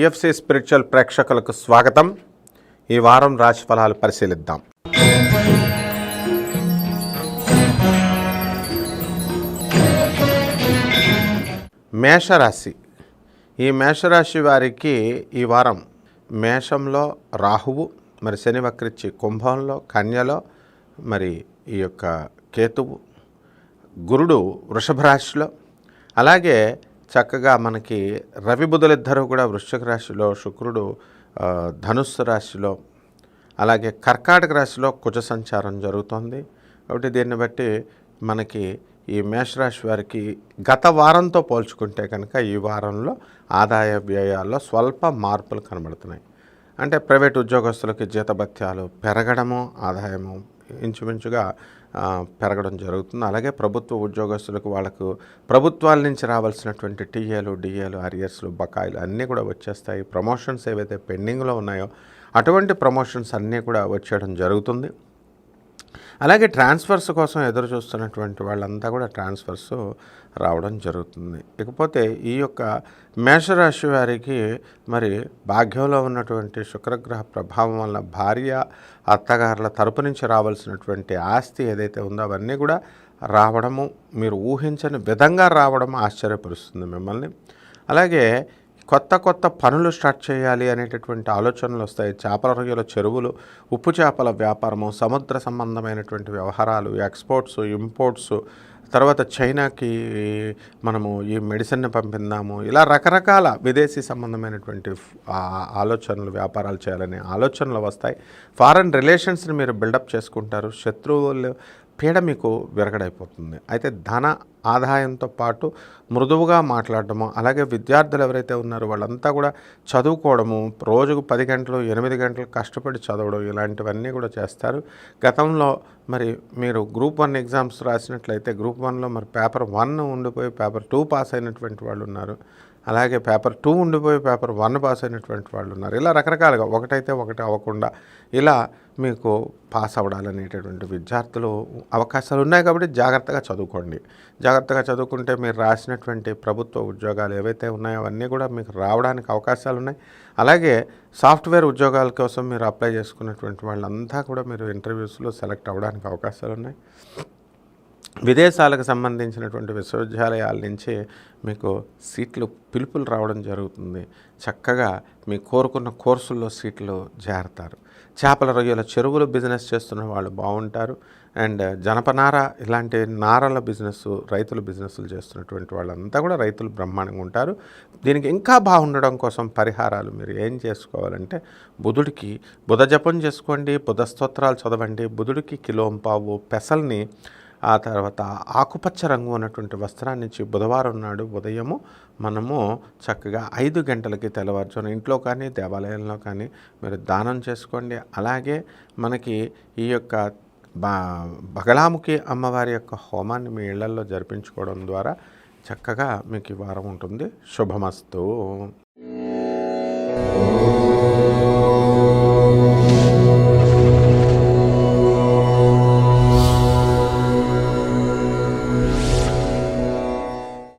PFC spiritual ప్రేక్షకులకు స్వాగతం. ఈ వారం రాశి ఫలాలు పరిశీలిద్దాం. మేషరాశి. ఈ మేషరాశి వారికి ఈ వారం మేషంలో రాహువు మరి శని వక్రిచ్చి కుంభంలో కన్యలో మరి ఈ యొక్క కేతువు గురుడు వృషభ రాశిలో అలాగే చక్కగా మనకి రవి బుధులిద్దరూ కూడా వృశ్చిక రాశిలో శుక్రుడు ధనుస్సు రాశిలో అలాగే కర్కాటక రాశిలో కుజ సంచారం జరుగుతోంది. కాబట్టి దీన్ని బట్టి మనకి ఈ మేషరాశి వారికి గత వారంతో పోల్చుకుంటే కనుక ఈ వారంలో ఆదాయ వ్యయాల్లో స్వల్ప మార్పులు కనబడుతున్నాయి. అంటే ప్రైవేట్ ఉద్యోగస్తులకి జీతభత్యాలు పెరగడము ఆదాయము ఇంచుమించుగా పెరగడం జరుగుతుంది. అలాగే ప్రభుత్వ ఉద్యోగస్తులకు వాళ్ళకు ప్రభుత్వాల నుంచి రావాల్సినటువంటి టీఏలు డిఏలు అరియర్స్లు బకాయిలు అన్నీ కూడా వచ్చేస్తాయి. ప్రమోషన్స్ ఏవైతే పెండింగ్లో ఉన్నాయో అటువంటి ప్రమోషన్స్ అన్నీ కూడా వచ్చేయడం జరుగుతుంది. అలాగే ట్రాన్స్ఫర్స్ కోసం ఎదురు చూస్తున్నటువంటి వాళ్ళంతా కూడా ట్రాన్స్ఫర్స్ రావడం జరుగుతుంది. ఇకపోతే ఈ యొక్క మేషరాశి వారికి మరి భాగ్యంలో ఉన్నటువంటి శుక్రగ్రహ ప్రభావం వల్ల భార్య అత్తగారుల తరపు నుంచి రావాల్సినటువంటి ఆస్తి ఏదైతే ఉందో అవన్నీ కూడా రావడము మీరు ఊహించని విధంగా రావడం ఆశ్చర్యపరుస్తుంది మిమ్మల్ని. అలాగే కొత్త కొత్త పనులు స్టార్ట్ చేయాలి అనేటటువంటి ఆలోచనలు వస్తాయి. చేపల రొయ్యల చెరువులు ఉప్పు చేపల వ్యాపారము సముద్ర సంబంధమైనటువంటి వ్యవహారాలు ఎక్స్పోర్ట్స్ ఇంపోర్ట్స్ తర్వాత చైనాకి మనము ఈ మెడిసిన్ని పంపిందాము ఇలా రకరకాల విదేశీ సంబంధమైనటువంటి ఆలోచనలు వ్యాపారాలు చేయాలనే ఆలోచనలు వస్తాయి. ఫారెన్ రిలేషన్స్ని మీరు బిల్డప్ చేసుకుంటారు. శత్రువులు పీడ మీకు విరగడైపోతుంది. అయితే ధన ఆదాయంతో పాటు మృదువుగా మాట్లాడటము అలాగే విద్యార్థులు ఎవరైతే ఉన్నారో వాళ్ళంతా కూడా చదువుకోవడము రోజుకు పది గంటలు ఎనిమిది గంటలు కష్టపడి చదవడం ఇలాంటివన్నీ కూడా చేస్తారు. గతంలో మరి మీరు గ్రూప్ వన్ ఎగ్జామ్స్ రాసినట్లయితే గ్రూప్ వన్లో మరి పేపర్ వన్ ఉండిపోయి పేపర్ టూ పాస్ అయినటువంటి వాళ్ళు ఉన్నారు. అలాగే పేపర్ టూ ఉండిపోయి పేపర్ వన్ పాస్ అయినటువంటి వాళ్ళు ఉన్నారు. ఇలా రకరకాలుగా ఒకటైతే ఒకటి అవ్వకుండా ఇలా మీకు పాస్ అవ్వడాలనేటటువంటి విద్యార్థులు అవకాశాలు ఉన్నాయి కాబట్టి జాగ్రత్తగా చదువుకోండి. జాగ్రత్తగా చదువుకుంటే మీరు రాసినటువంటి ప్రభుత్వ ఉద్యోగాలు ఏవైతే ఉన్నాయో అవన్నీ కూడా మీకు రావడానికి అవకాశాలు ఉన్నాయి. అలాగే సాఫ్ట్వేర్ ఉద్యోగాల కోసం మీరు అప్లై చేసుకున్నటువంటి వాళ్ళంతా కూడా మీరు ఇంటర్వ్యూస్లో సెలెక్ట్ అవ్వడానికి అవకాశాలు ఉన్నాయి. విదేశాలకు సంబంధించినటువంటి విశ్వవిద్యాలయాల నుంచి మీకు సీట్లు పిలుపులు రావడం జరుగుతుంది. చక్కగా మీ కోరుకున్న కోర్సుల్లో సీట్లు చేరతారు చేపల రొయ్యల చెరువులు బిజినెస్ చేస్తున్న వాళ్ళు బాగుంటారు. అండ్ జనపనార ఇలాంటి నారల బిజినెస్ రైతులు బిజినెస్లు చేస్తున్నటువంటి వాళ్ళంతా కూడా రైతులు బ్రహ్మాండంగా ఉంటారు. దీనికి ఇంకా బాగుండడం కోసం పరిహారాలు మీరు ఏం చేసుకోవాలంటే బుధుడికి బుధ జపం చేసుకోండి బుధ స్తోత్రాలు చదవండి బుధుడికి కిలోంపావు పెసల్ని ఆ తర్వాత ఆకుపచ్చ రంగు ఉన్నటువంటి వస్త్రాన్ని ఇచ్చి బుధవారం నాడు ఉదయము మనము చక్కగా ఐదు గంటలకి తెల్లవారుజామున ఇంట్లో కానీ దేవాలయంలో కానీ మీరు దానం చేసుకోండి. అలాగే మనకి ఈ యొక్క బా బగలాముఖి అమ్మవారి యొక్క హోమాన్ని మీ ఇళ్ళలో జరిపించుకోవడం ద్వారా చక్కగా మీకు ఈ వారం ఉంటుంది. శుభమస్తు.